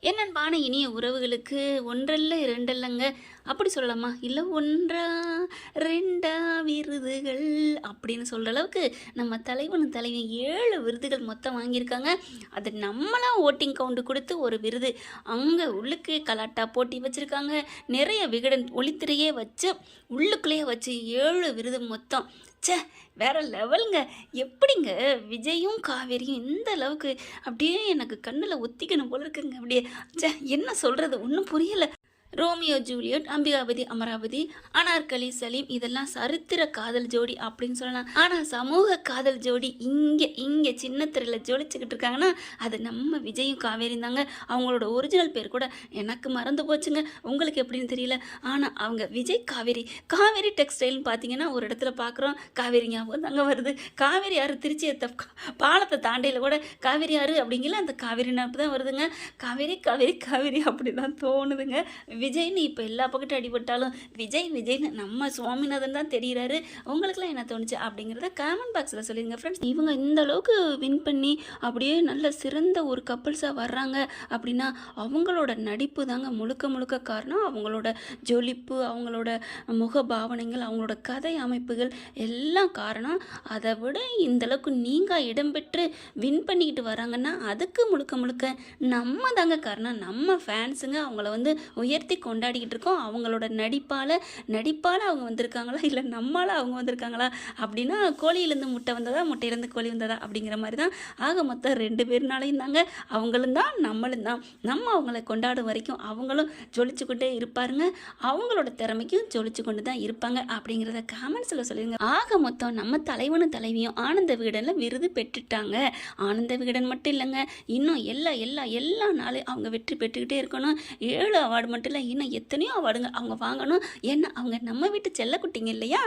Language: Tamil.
என்னன்பான இனிய உறவுகளுக்கு ஒன்றல்ல இரண்டல்லங்க. அப்படி சொல்லலாமா? இல்லை ஒன்றா ரெண்டா விருதுகள் அப்படின்னு சொல்கிற அளவுக்கு நம்ம தலைவன் தலைவன் ஏழு விருதுகள் மொத்தம் வாங்கியிருக்காங்க. அது நம்மளாம் ஓட்டிங் கவுண்டு கொடுத்து ஒரு விருது. அங்கே உள்ளுக்கு கலாட்டா போட்டி வச்சுருக்காங்க. நிறைய விகடன் ஒளித்திரையே வச்சு உள்ளுக்குள்ளேயே வச்சு ஏழு விருது மொத்தம். ச்சே வேற லெவலுங்க. எப்படிங்க? விஜயும் காவேரியும் இந்த அளவுக்கு அப்படியே எனக்கு கண்ணில் ஒத்திக்கணும் போல இருக்குங்க அப்படியே. ச்சே என்ன சொல்கிறது ஒன்றும் புரியலை. ரோமியோ ஜூலியட் அம்பிகாபதி அமராவதி அனார்கலி சலீம் இதெல்லாம் சரித்திர காதல் ஜோடி அப்படின்னு சொல்லலாம். ஆனால் சமூக காதல் ஜோடி இங்கே இங்கே சின்ன திரையில் ஜோடிச்சுக்கிட்டு இருக்காங்கன்னா அது நம்ம விஜயும் காவேரியும் தாங்க. அவங்களோட ஒரிஜினல் பேர் கூட எனக்கு மறந்து போச்சுங்க. உங்களுக்கு எப்படின்னு தெரியல? ஆனால் அவங்க விஜய் காவேரி காவேரி டெக்ஸ்டைல்னு பார்த்தீங்கன்னா ஒரு இடத்துல பார்க்குறோம் காவேரி ஞாபகம் தாங்க வருது. காவேரி ஆறு திருச்சி எத்த பாலத்தை தாண்டையில் கூட காவேரி ஆறு அப்படிங்கிற அந்த காவேரி நினப்பு தான் வருதுங்க. காவேரி காவேரி காவேரி அப்படி தான் தோணுதுங்க. விஜய்னு இப்போ எல்லா பக்கத்தையும் அடிபட்டாலும் விஜய் விஜய்னு நம்ம சுவாமிநாதன் தான் தெரிகிறாரு உங்களுக்குலாம் என்ன தோணுச்சு அப்படிங்கிறத கமெண்ட் பாக்ஸில் சொல்லிடுங்க ஃப்ரெண்ட்ஸ் இவங்க இந்த அளவுக்கு வின் பண்ணி அப்படியே நல்ல சிறந்த ஒரு கப்புள்ஸாக வர்றாங்க அப்படின்னா அவங்களோட நடிப்பு தாங்க முழுக்க முழுக்க காரணம். அவங்களோட ஜொலிப்பு அவங்களோட முக பாவனைகள் அவங்களோட கதை அமைப்புகள் எல்லாம் காரணம். அதை விட இந்த அளவுக்கு நீங்கள் இடம்பெற்று வின் பண்ணிக்கிட்டு வராங்கன்னா அதுக்கு முழுக்க முழுக்க நம்ம தாங்க காரணம். நம்ம ஃபேன்ஸுங்க அவங்கள வந்து உயர்த்தி கொண்டாடிக்கிட்டு இருக்கோம். அவங்களோட நடிப்பால் நடிப்பால் அவங்க வந்திருக்காங்களா? இல்லை நம்மளால் அவங்க வந்திருக்காங்களா? அப்படின்னா கோழியிலேருந்து முட்டை வந்ததா? முட்டையிலேருந்து கோழி வந்ததா? அப்படிங்கிற மாதிரி தான் ஆக மொத்தம் ரெண்டு பேர்னாலையும் தாங்க அவங்களும் தான் நம்மளும் தான். நம்ம அவங்கள கொண்டாடும் வரைக்கும் அவங்களும் ஜொலிச்சுக்கிட்டே இருப்பாருங்க. அவங்களோட திறமைக்கும் ஜொலிச்சு கொண்டு தான் இருப்பாங்க அப்படிங்கிறத காமெண்ட்ஸில் சொல்லிடுங்க ஆக மொத்தம் நம்ம தலைவனும் தலைவியும் ஆனந்த விகடனில் விருது பெற்றுட்டாங்க. ஆனந்த விகடன் மட்டும் இல்லைங்க இன்னும் எல்லா எல்லா எல்லா நாளும் அவங்க வெற்றி பெற்றுக்கிட்டே இருக்கணும். ஏழு அவார்டு மட்டும் இல்லை இன்னும் எத்தனையோ அவார்டுங்க அவங்க வாங்கணும். ஏன்னா அவங்க நம்ம வீட்டு செல்லக்குட்டிங்க இல்லையா?